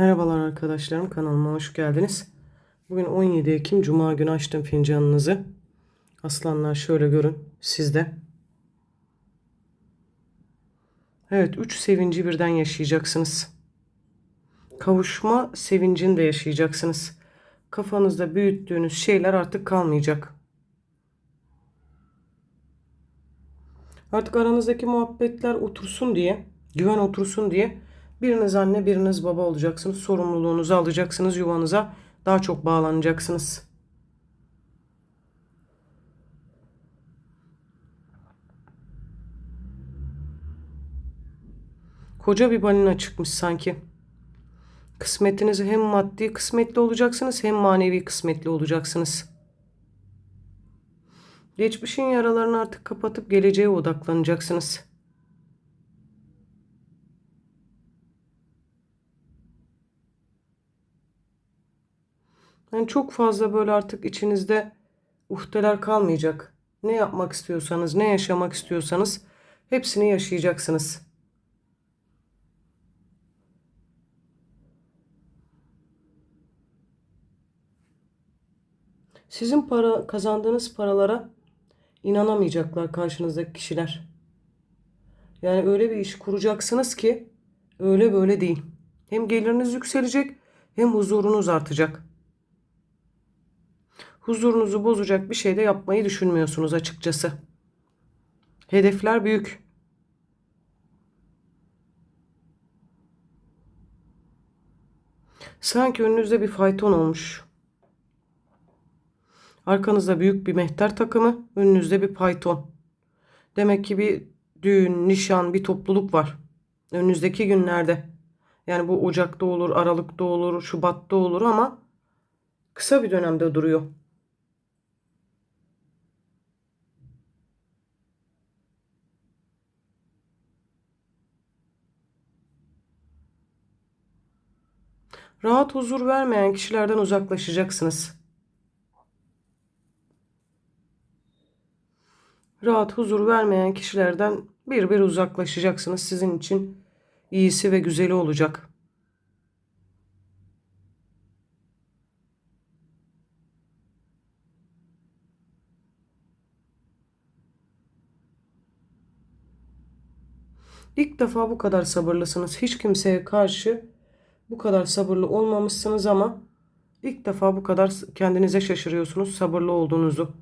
Merhabalar arkadaşlarım kanalıma hoş geldiniz. Bugün 17 Ekim Cuma günü açtım fincanınızı. Aslanlar şöyle görün sizde. Evet 3 sevinci birden yaşayacaksınız. Kavuşma sevincini de yaşayacaksınız. Kafanızda büyüttüğünüz şeyler artık kalmayacak. Artık aranızdaki muhabbetler otursun diye, güven otursun diye biriniz anne, biriniz baba olacaksınız. Sorumluluğunuzu alacaksınız, yuvanıza daha çok bağlanacaksınız. Koca bir balina çıkmış sanki. Kısmetinizi hem maddi kısmetli olacaksınız hem manevi kısmetli olacaksınız. Geçmişin yaralarını artık kapatıp geleceğe odaklanacaksınız. Yani çok fazla böyle artık içinizde uhdeler kalmayacak. Ne yapmak istiyorsanız, ne yaşamak istiyorsanız hepsini yaşayacaksınız. Sizin para kazandığınız paralara inanamayacaklar karşınızdaki kişiler. Yani öyle bir iş kuracaksınız ki öyle böyle değil. Hem geliriniz yükselecek hem huzurunuz artacak. Huzurunuzu bozacak bir şey de yapmayı düşünmüyorsunuz açıkçası. Hedefler büyük. Sanki önünüzde bir fayton olmuş. Arkanızda büyük bir mehter takımı, önünüzde bir payton. Demek ki bir düğün, nişan, bir topluluk var. Önünüzdeki günlerde. Yani bu Ocak'ta olur, Aralık'ta olur, Şubat'ta olur ama kısa bir dönemde duruyor. Rahat huzur vermeyen kişilerden uzaklaşacaksınız. Rahat huzur vermeyen kişilerden bir bir uzaklaşacaksınız. Sizin için iyisi ve güzeli olacak. İlk defa bu kadar sabırlısınız. Hiç kimseye karşı bu kadar sabırlı olmamışsınız ama ilk defa bu kadar kendinize şaşırıyorsunuz sabırlı olduğunuzu.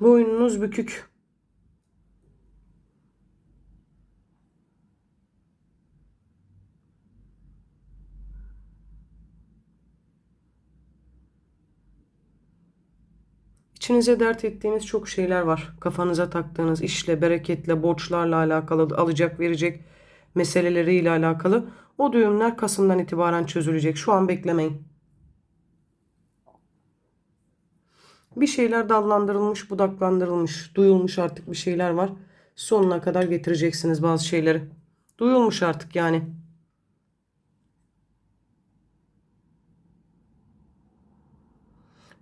Boynunuz bükük. İçinize dert ettiğiniz çok şeyler var. Kafanıza taktığınız işle, bereketle, borçlarla alakalı, alacak verecek meseleleriyle alakalı. O düğümler Kasım'dan itibaren çözülecek. Şu an beklemeyin. Bir şeyler dallandırılmış, budaklandırılmış, duyulmuş artık bir şeyler var. Sonuna kadar getireceksiniz bazı şeyleri. Duyulmuş artık yani.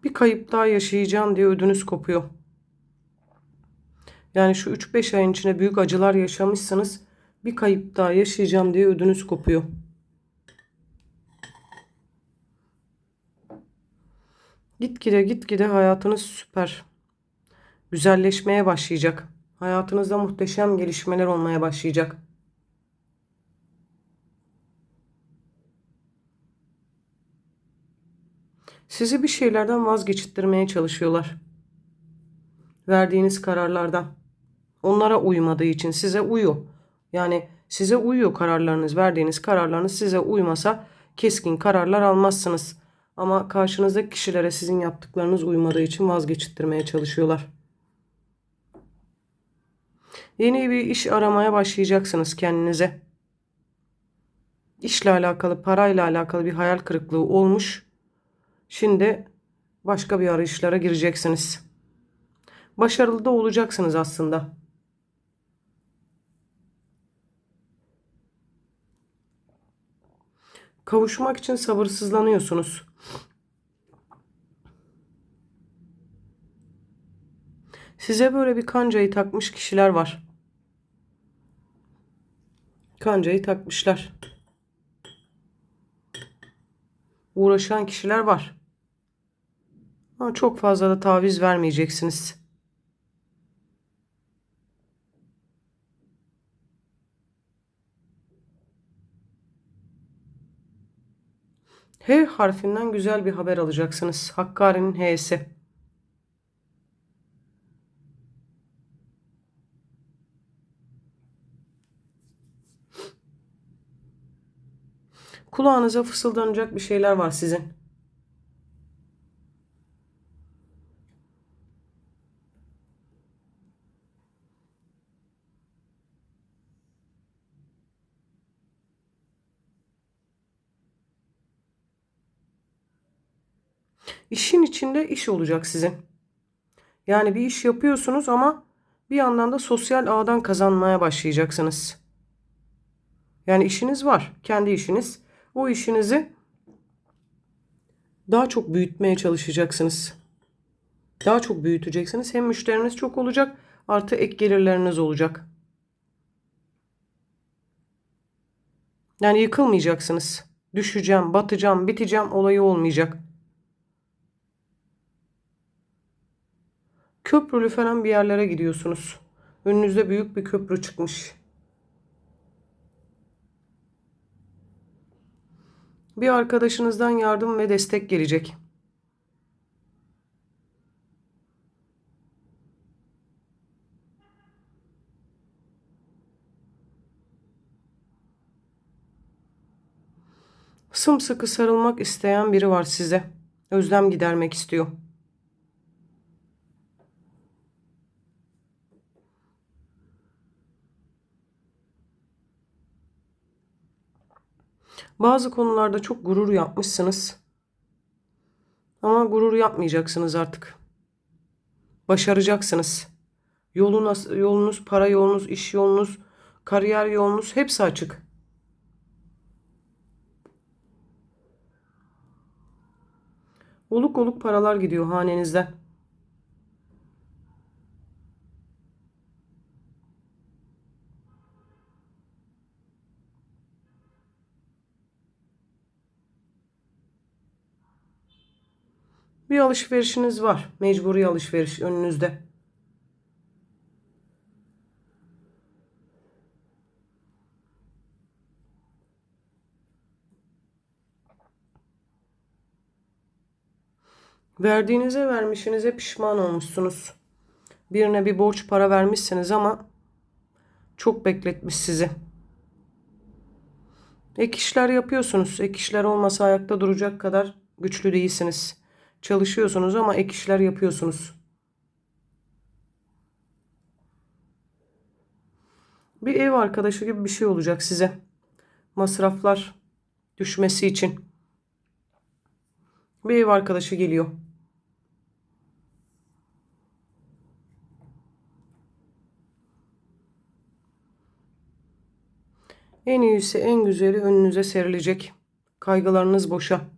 Bir kayıp daha yaşayacağım diye ödünüz kopuyor. Yani şu 3-5 ayın içinde büyük acılar yaşamışsınız. Bir kayıp daha yaşayacağım diye ödünüz kopuyor. Gitgide gitgide hayatınız süper. Güzelleşmeye başlayacak. Hayatınızda muhteşem gelişmeler olmaya başlayacak. Sizi bir şeylerden vazgeçittirmeye çalışıyorlar. Verdiğiniz kararlardan. Onlara uymadığı için size uyuyor. Yani size uyuyor kararlarınız, verdiğiniz kararlarınız size uymasa keskin kararlar almazsınız. Ama karşınızdaki kişilere sizin yaptıklarınız uymadığı için vazgeçittirmeye çalışıyorlar. Yeni bir iş aramaya başlayacaksınız kendinize. İşle alakalı, parayla alakalı bir hayal kırıklığı olmuş. Şimdi başka bir arayışlara gireceksiniz. Başarılı da olacaksınız aslında. Kavuşmak için sabırsızlanıyorsunuz. Size böyle bir kancayı takmış kişiler var. Kancayı takmışlar. Uğraşan kişiler var. Ama çok fazla da taviz vermeyeceksiniz. H harfinden güzel bir haber alacaksınız. Hakkari'nin H'si. Kulağınıza fısıldanacak bir şeyler var sizin. İşin içinde iş olacak sizin. Yani bir iş yapıyorsunuz ama bir yandan da sosyal ağdan kazanmaya başlayacaksınız. Yani işiniz var, kendi işiniz. O işinizi daha çok büyütmeye çalışacaksınız. Daha çok büyüteceksiniz. Hem müşteriniz çok olacak, artı ek gelirleriniz olacak. Yani yıkılmayacaksınız. Düşeceğim, batacağım, biteceğim olayı olmayacak. Köprülü falan bir yerlere gidiyorsunuz. Önünüzde büyük bir köprü çıkmış. Bir arkadaşınızdan yardım ve destek gelecek. Sımsıkı sarılmak isteyen biri var size. Özlem gidermek istiyor. Bazı konularda çok gurur yapmışsınız. Ama gurur yapmayacaksınız artık. Başaracaksınız. Yolunuz, yolunuz, para yolunuz, iş yolunuz, kariyer yolunuz hepsi açık. Oluk oluk paralar gidiyor hanenizden. Bir alışverişiniz var. Mecburi alışveriş önünüzde. Verdiğinize vermişinize pişman olmuşsunuz. Birine bir borç para vermişsiniz ama çok bekletmiş sizi. Ek işler yapıyorsunuz. Ek işler olmasa ayakta duracak kadar güçlü değilsiniz. Çalışıyorsunuz ama ek işler yapıyorsunuz. Bir ev arkadaşı gibi bir şey olacak size. Masraflar düşmesi için. Bir ev arkadaşı geliyor. En iyisi, en güzeli önünüze serilecek. Kaygılarınız boşa.